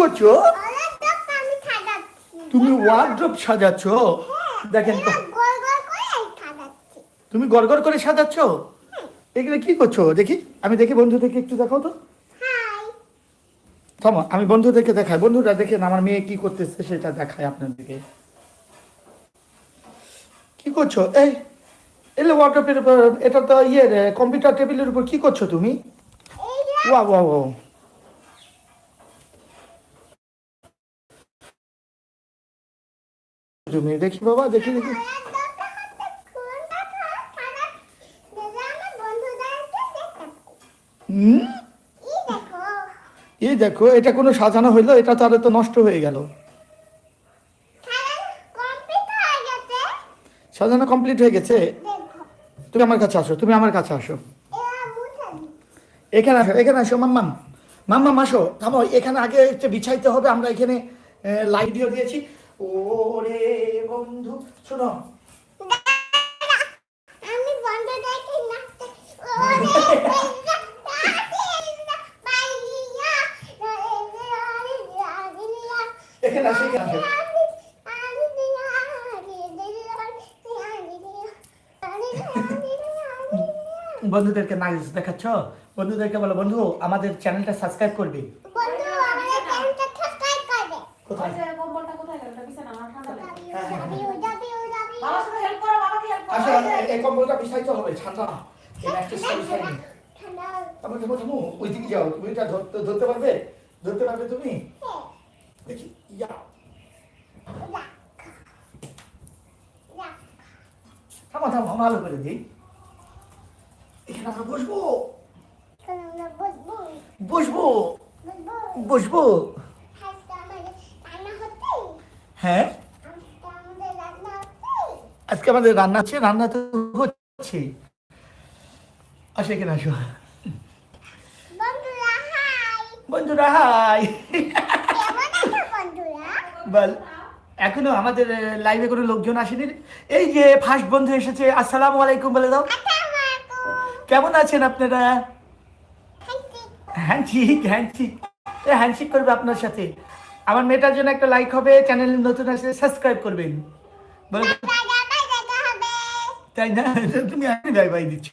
করছ? তুমি ওয়ার্ড্রপ সাজাচ্ছ? দেখেন তো। তুমি গড়গড় করে সাজাচ্ছ? এগুলো কি করছ? দেখি আমি দেখি বন্ধুদেরকে একটু দেখাও তো। থামো আমি বন্ধুদেরকে দেখাই। বন্ধুরা দেখেন আমার মেয়ে কি করতেছে সেটা দেখায় আপনাদেরকে। কি করছ? এই এলে ওয়ার্ড্রপের উপর এটা তো ইয়ে কম্পিউটার টেবিলের উপর কি করছ তুমি? ওয়া ওয়া ওয়া তুমি দেখি বাবা, দেখি দেখি। এই দেখো, এটা কোনো সাজানো হইল, এটা তাহলে তো নষ্ট হয়ে গেল। সাজানো কমপ্লিট হয়ে গেছে? তুমি আমার কাছে আসো, তুমি আমার কাছে আসো। এখানে আসো এখানে আসো, মাম্মাম। মাম্মাম, আসো। থামো, এখানে আগে বিছাইতে হবে, আমরা এখানে লাইট দিয়ে দিয়েছি। ওরে বন্ধু শোনো। এখানে আসো এখানে আসো। বন্ধুদেরকে নাইস দেখাচ্ছ? বন্ধুদেরকে বলো বন্ধু আমাদের চ্যানেলটা সাবস্ক্রাইব করবে বন্ধু আমাদের চ্যানেলটা সাবস্ক্রাইব করবে কোথায় ওই যে কম্বলটা কোথায় গেল? এটা বিছানা, আমার ঠান্ডা লাগে। যাবি যাবি যাবি বাবার সাথে help করো, যে- এই কম্বলটা হবে ঠান্ডা এই ম্যাট্রেসটা থামো থামো ওই দিকে যাও তুমি এটা ধরতে পারবে? ধরতে পারবে তুমি? দেখি ইয়া। থামো থামো ভালো করে দিই। এখানে আমরা বসবো। বসবো। বসবো। হ্যাঁ? আজকে আমাদের রান্না আছে রান্না তো হচ্ছে। আসো এখানে আসো। বন্ধুরা হাই। বল এখনও আমাদের লাইভে কোনো লোকজন আসেনি? এই যে ফার্স্ট বন্ধু এসেছে আসসালামু আলাইকুম বলে দাও। কেমন আছেন আপনারা? হ্যান্ডশিক। হ্যান্ডশিক হ্যান্ডশিক। করবে আপনার সাথে। আমার মেয়েটার জন্য একটা লাইক হবে চ্যানেল নতুন আসলে সাবস্ক্রাইব করবেন। বলে। তাই না? তুমি আমি ভাই ভাই দিচ্ছ।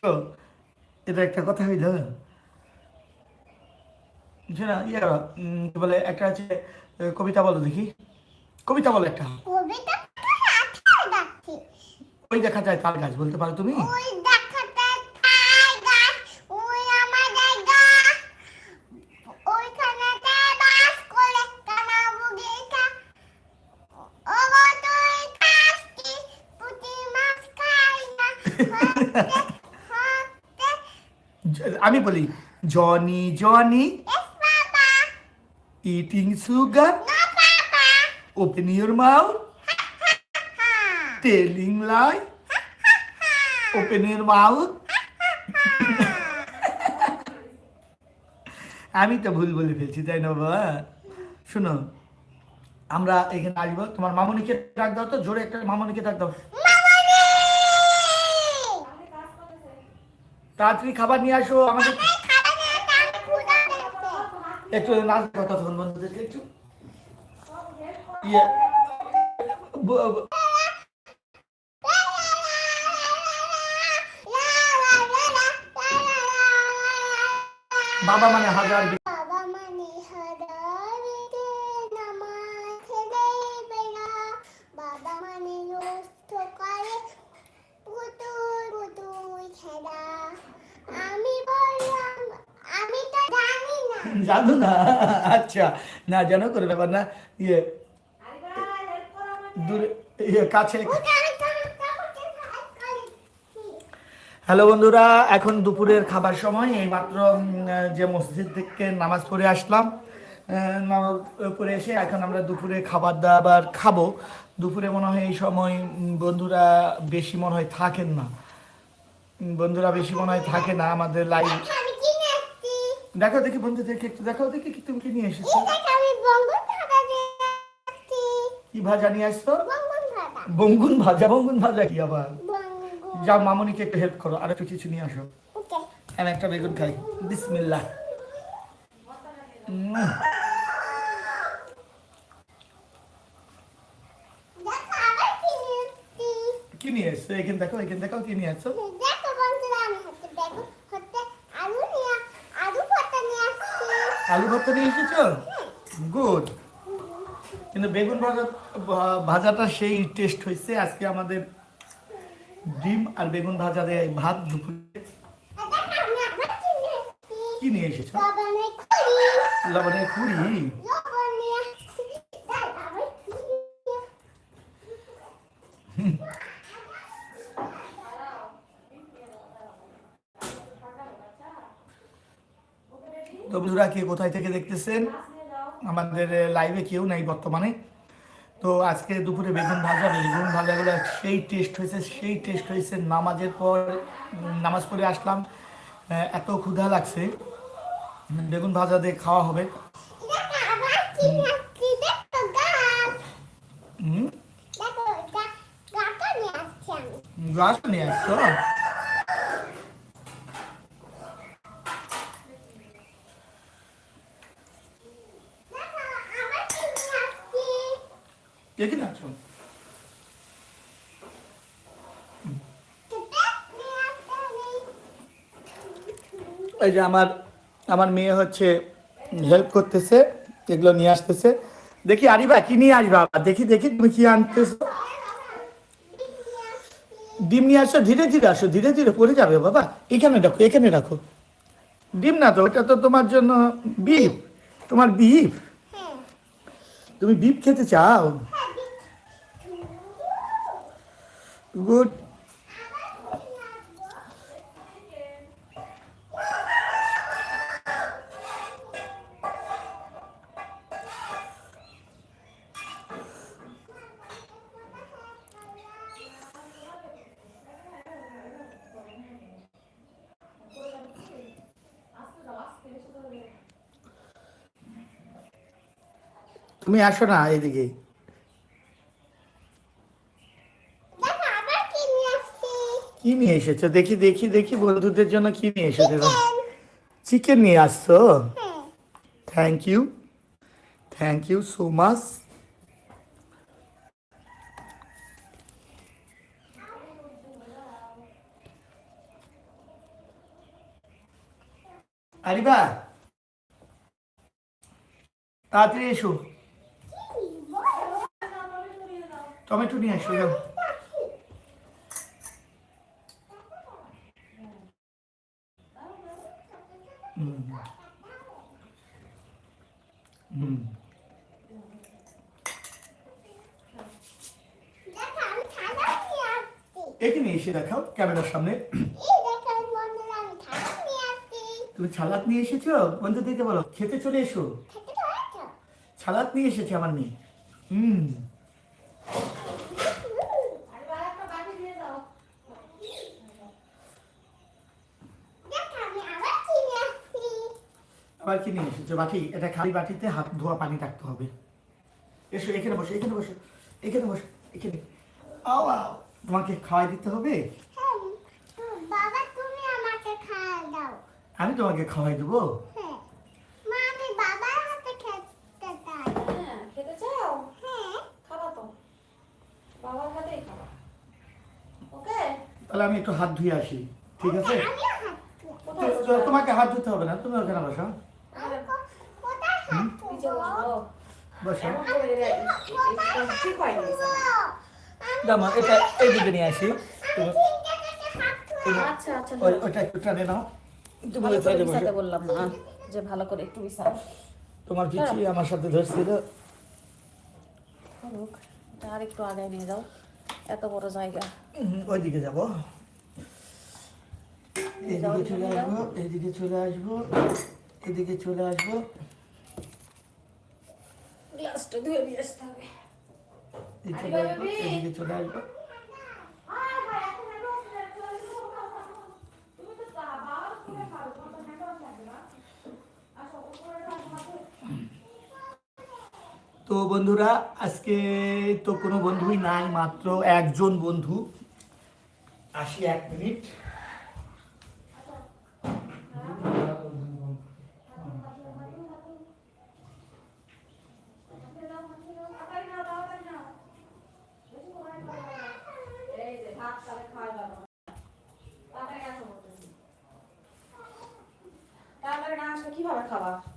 এটা একটা কথা হইল। না ইয়ে বলে একটা আছে কবিতা বলো দেখি। কবিতা বলো একটা। ওই দেখা যায় তাল গাছ বলতে পারো তুমি ওই দেখাতে খাই গাছ ওই আমাদের গাছ ওইখানেতে বাস করে কানা বুগিটা ও গো তুই খাস কি পুঁটি মাছ খাই না হতে হতে জ- আমি বলি? Johnny Johnny. Eating sugar open your mouth telling lie open your mouth আমি তো ভুল বলে ফেলছি তাই না বাবা? শোনো আমরা এখানে আসব। তোমার মামনিকে ডাক দাও তো জোরে একটা মামনিকে ডাক দাও। তাড়াতাড়ি খাবার নিয়ে আসো আমাদের একটু নাচ কথা বন্ধুদেরকে একটু ইয়ে বাবা মানে হাজার বি- বাবা মানে হারাবিতে নামাজ দেবে না বাবা মানে রোস্ত করে পুতুল পুতুল খেলা আমি বললাম আমি তো জানি না জানো না আচ্ছা না, যেন করে ব্যাপার না ইয়ে। দূরে ইয়ে কাছে। হ্যালো বন্ধুরা, এখন দুপুরের খাবার সময় এই মাত্র যে মসজিদ থেকে নামাজ পড়ে আসলাম নামাজ পড়ে এসে এখন আমরা দুপুরে খাবার দাবার খাব দুপুরে মনে হয় এই সময় বন্ধুরা বেশি মনে হয় থাকেন না বন্ধুরা বেশি মনে হয় থাকে না, আমাদের এসছি। দেখো দেখি বন্ধুদেরকে একটু দেখাও দেখি কি তুমি কি নিয়ে এসেছ। কি ভাজা নিয়ে আসছো? বঙ্গুন ভাজা। বঙ্গুন ভাজা কি আবার? যা মামনিকে একটু হেল্প করো আর একটু কিছু নিয়ে আসো। আমি একটা বেগুন খাই। বিসমিল্লা কি নিয়ে এসছো। এখানে দেখো এখানে দেখো কি নিয়ে আসছো আলু ভর্তা নিয়ে এসেছ? গুড কিন্তু বেগুন ভাজা ভাজাটা সেই টেস্ট হয়েছে আজকে আমাদের ডিম আর বেগুন ভাজা দিয়ে ভাত দুপুরে। কি নিয়ে এসেছ? লবণের কুড়ি লবণ নিয়ে আসছি তাই আবার কি নিয়ে তো বন্ধুরা কে কোথায় থেকে দেখতেছেন? আমাদের লাইভে কেউ নাই বর্তমানে। তো আজকে দুপুরে বেগুন ভাজা বেগুন ভাজাগুলো সেই টেস্ট হয়েছে সেই টেস্ট হয়েছে। নামাজের পর নামাজ পড়ে আসলাম। এত ক্ষুধা লাগছে। বেগুন ভাজা দিয়ে খাওয়া হবে। গাছ নিয়ে আসছি আমি গাছ নিয়ে আসছো দেখো আবার কি নিয়ে আসছি দেখি না আসো দেখ নিয়ে আসছি আমি এই যে আমার আমার মেয়ে হচ্ছে হেল্প করতেছে এগুলো নিয়ে আসতেছে। দেখি আরিবা কি নিয়ে আসবা? দেখি দেখি তুমি কি আনতেছো। ডিম নিয়ে আসো ধীরে ধীরে আসো ধীরে ধীরে পড়ে যাবে বাবা। এখানে রাখো এখানে রাখো। ডিম না তো ওটা তো তোমার জন্য বিফ তোমার বিফ হ্যাঁ তুমি বিফ খেতে চাও? গুড তুমি আসো না এদিকে। কি নিয়ে এসেছ? দেখি দেখি দেখি বন্ধুদের জন্য কি নিয়ে এসেছ চিকেন নিয়ে আসছো? Thank you thank you so much Ariba তাড়াতাড়ি এসো। টমেটো নিয়ে আসো যাও। এখানে এসে দেখাও ক্যামেরার সামনে। তুমি ছালাদ নিয়ে এসেছ? বন্ধু দিতে বলো খেতে চলে এসো। খেতে তো হয়েছে। ছালাদ নিয়ে এসেছে আমার মেয়ে। হুম। আবার কি নিয়ে এসেছ? বাটি এটা খালি বাটিতে হাত ধোয়া পানি রাখতে হবে। এসো এখানে বসো এখানে বসো এখানে বসো এখানে। আও আও তোমাকে খাওয়াই দিতে হবে? হ্যাঁ বাবা তুমি আমাকে খাওয়া দাও। আমি তোমাকে খাওয়াই দেবো হ্যাঁ মা আমি বাবার হাতে খেতে চাই হ্যাঁ খেতে চাও হ্যাঁ খাবা তো বাবার হাতেই খাবা ওকে? তাহলে আমি একটু হাত ধুয়ে আসি ঠিক আছে? তোমাকে হাত ধুতে হবে না তুমি ওখানে বসো। এটা এই দিকে নিয়ে আসি। আচ্ছা আচ্ছা ওইটা একটু টানে নাও। তুমি বললাম না যে ভালো করে একটু বিছাও তোমার পিছিয়ে আমার সাথে ধরছিল। এটা আর একটু আগে নিয়ে যাও। এত বড় জায়গা। ওইদিকে যাব। এদিকে চলে আসব এদিকে চলে আসব এদিকে চলে আসব। গ্লাসটা ধুয়ে নিয়ে আসতে হবে। এদিকে চলে আসব। তো বন্ধুরা, আজকে তো কোনো বন্ধুই নাই, মাত্র একজন বন্ধু। আসি এক মিনিট। খাবার খাওয়া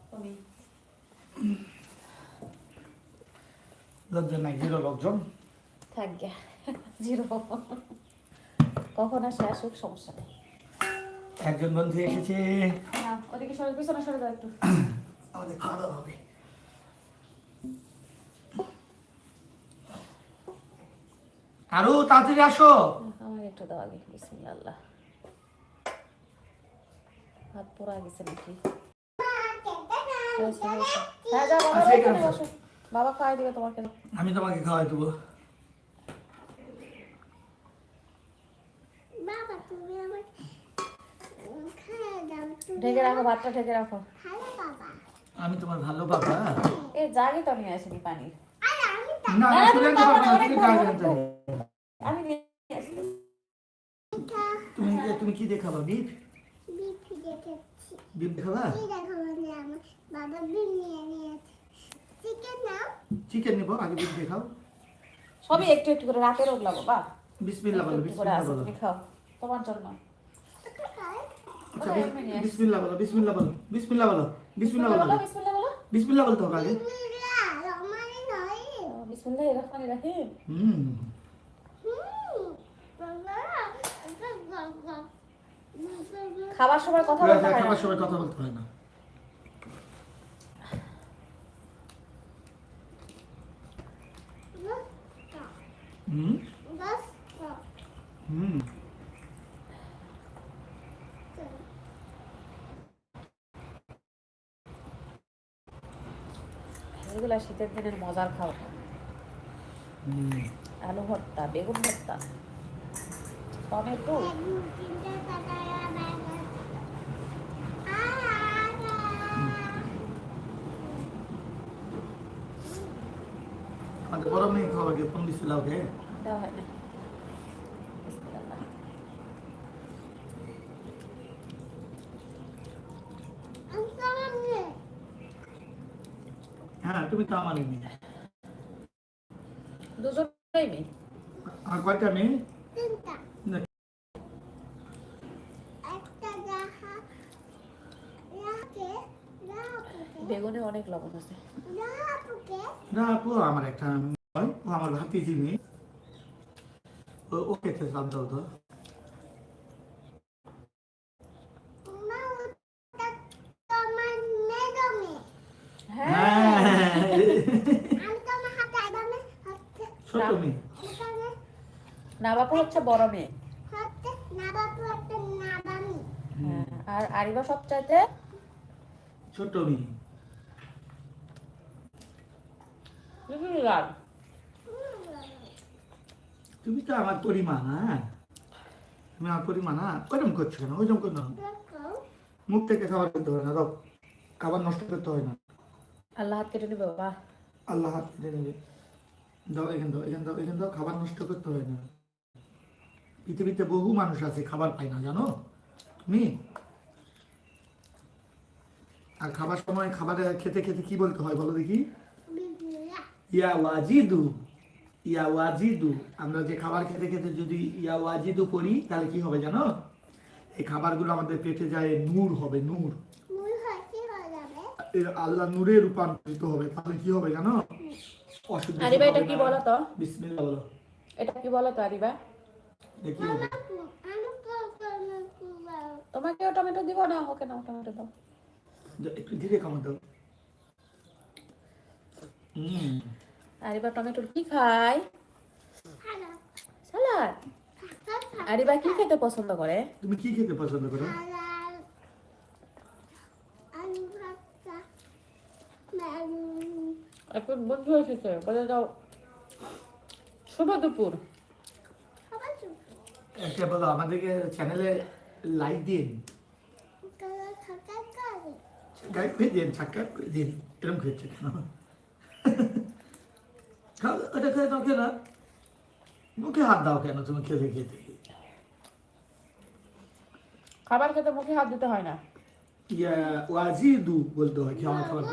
লোকজন নাই জিরো লোকজন। থাকবে জিরো। কখন আসে আসুক সমস্যা নেই। একজন বন্ধু এসেছে। না ওদিকে সরে পিছনে সরে দাও একটু। আমাদের খাওয়া দাওয়া হবে। আরও তাড়াতাড়ি আসো। আমার একটু দাও আগে বিসমিল্লাহ। আল্লাহ হাত পোড়া গেছে নাকি। হ্যাঁ যা বাবা বাবা খাওয়াই দিবে তোমাকে। আমি তোমাকে খাওয়াই দেবো। ঢেকে রাখো ভাতটা ঢেকে রাখো। আমি তোমার ভালো বাবা। এই জাগি তো নিয়ে আসিনি পানি। না তুমি। আমি কি দেখাবা বিফ দেখাবা দেখো বাবা নিয়ে নিয়েছে। চিকেন নাও চিকেন নিবো আগে বিফ দেখাও সবই একটু একটু করে রাতের ওগুলা বাবা। বিসমিল্লাহ বলো বিসমিল্লাহ বলো। খাও তোমার জন্য। আচ্ছা। বিসমিল্লাহ বলো বিসমিল্লাহ বলো বিসমিল্লাহ বলো বিসমিল্লাহ বলো। বিসমিল্লাহ বলো বিসমিল্লাহ বলতে হবে আগে। রহমানির রহিম। হুম। খাবার সময় কথা বলতে হয় না। খাবার সময় কথা বলতে হয় না হুম বাস হুম এগুলা শীতের দিনের মজার খাওয়া আলু ভর্তা বেগুন ভর্তা। টমেটো। গরমে খাওয়া গিয়ে পন্ডিত ছিল ওকে। দেওয়া হয় না বিসমিল্লাহ। তুমি তো আমার মেয়ে দুজনেই মেয়ে। আর কয়টা মেয়ে? না, বেগুনে অনেক লবণ আছে। না আপু আমার একটা আমার ভাতিজি মেয়ে। ও ও খেতে শান্ত হতো হ্যাঁ হ্যাঁ ছোট মেয়ে না বাপু হচ্ছে বড় মেয়ে। হ্যাঁ, আর আরিবা সবচাইতে? ছোট মেয়ে। তুমি তো আমার পরিমা না? তুমি আমার পরিমা না? ওইরকম করছ কেন? ওইরকম করো না। মুখ থেকে খাবার করতে হয় না দাও। খাবার নষ্ট করতে হয় না। আল্লাহ হাত কেটে নেবে বাবা। আল্লাহ হাত কেটে নেবে। দাও এখান দাও এখান দাও এখান দাও। খাবার নষ্ট করতে হয় না। পৃথিবীতে বহু মানুষ আছে খাবার পায় না জানো? তুমি? আর খাবার সময় খাবারে খেতে খেতে কি বলতে হয় বলো দেখি? ইয়া ওয়াজিদু ইয়া ওয়াজিদু। আমরা যে খাবার খেতে খেতে যদি ইয়া ওয়াজিদু করি তাহলে কি হবে জানো? এই খাবারগুলো আমাদের পেটে যায় নূর হবে নূর। আল্লাহ নূরে রূপান্তরিত হবে তাহলে কি হবে জানো? অসুবিধা আরিবা এটা কি বলো তো? বিসমিল্লাহ বলো। এটা কি বলো তো আরিবা? দেখি। হবে তোমাকেও টমেটো দিব? না ওকে নাও টমেটো দাও। একটু ধীরে দাও। হুম। আরিবা টমেটো কি খায় সালাদ। আরিবা কি খেতে পছন্দ করে? তুমি কি খেতে পছন্দ করো? এখন বন্ধু এসেছে বলে দাও। শুভ দুপুর। একটা বলো আমাদেরকে চ্যানেলে লাইক দিন। গাইড করে দিন সাক্ষাৎ করে দিন। এরকম খেয়েছে কেন? ওটা খেয়ে দাও কেন মুখে হাত দাও কেন তুমি খেতে খেতে? খাবার খেতে মুখে হাত দিতে হয় না। ইয়া ওয়াজিদু বলতে হয় খাবার।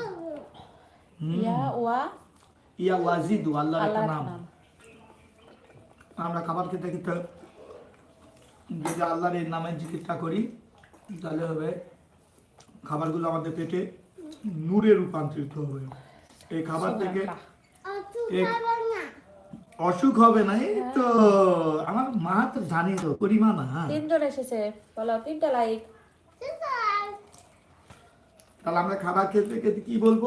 হুম। ইয়া ওয়া ইয়া ওয়াজিদু আল্লাহর একটা নাম। আমরা খাবার খেতে খেতে যদি আল্লাহর এই নামের জিকিরটা করি তাহলে হবে খাবারগুলো আমাদের পেটে নূরে রূপান্তরিত হবে। এই খাবার থেকে অসুখ হবে না। এই তো। আমার মা তো জানি তো পরিমা না। তিনজন এসেছে। বলো তিনটা লাইক তাহলে আমরা খাবার খেতে খেতে কি বলব?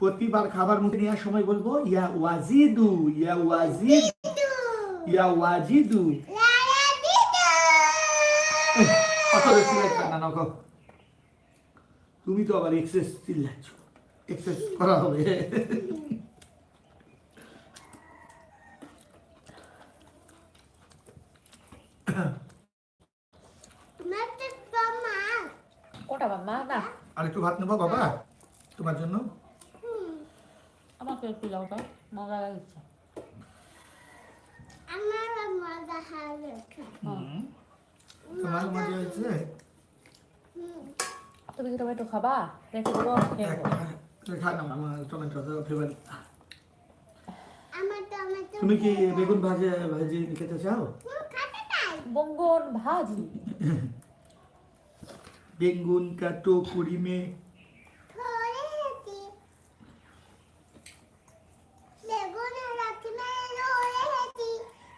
প্রতিবার খাবার মুখে নেওয়ার সময় বলব ইয়া ওয়াজিদু ইয়া ওয়াজিদ ইয়া ওয়াজিদু লালা দিদু অত বেশি লাগবে না নকো তুমি তো আবার এক্সেস চিল্লাচ্ছ এক্সেস করা হবে আর একটু ভাত নেব বাবা তোমার জন্য আমাকে একটু দাও তো মজা লাগছে আমার মজা হবে। তোমার মজা হয়েছে? তুমি কি টমেটো খাবা? রেখে দেবো খেয়ে নেব। খাই না আমার টমেটো ফেভারিট তুমি কি বেগুন ভাজে ভাজি খেতে চাও? খাতে চাই। বঙ্গন ভাজি। বেগুন কাটো কুড়িমে ধরে হেঁটে বেগুন রাখি মেরে রয়ে হেঁটে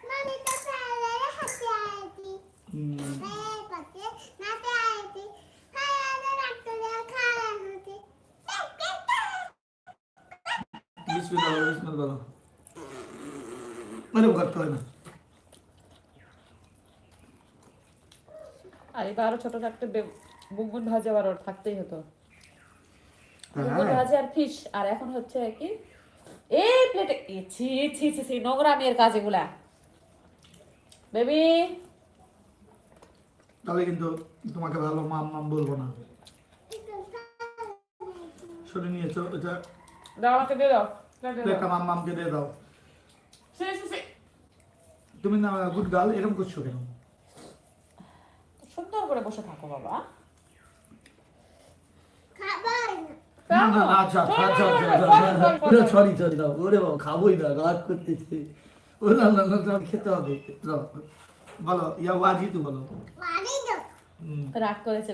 মানে তো ফেলে হাতে আইতি হুম, মেয়ে পাতে নাতে আইতি খায়ালে রাখতে খায়া হতে বিসমিল্লাহ বলো বিসমিল্লাহ বলো মানে করতে হয় না আর এবার আরও ছোট থাকতে থাকতেই হতো। হ্যাঁ। আর ফিশ আর এখন হচ্ছে কি? এই প্লেটে ছি ছি ছি ছি নোংরা মেয়ের কাজ এগুলা। বেবি। তাহলে কিন্তু তোমাকে ভালো মাম মাম বলব না। নিয়েছো এটা দাও আমাকে দিয়ে দাও। একটা মাম মামকে দিয়ে দাও। তুমি না গুড গার্ল এরকম করছ কেন? সুন্দর করে বসে থাকো বাবা। খাবার। না না না, আচ্ছা আচ্ছা আচ্ছা আচ্ছা সরি সরি দাও ওরে বাবা খাবোই না রাগ করতেছে। ও না না না খেতে হবে বলো ইয়া বলো। রাগ করেছে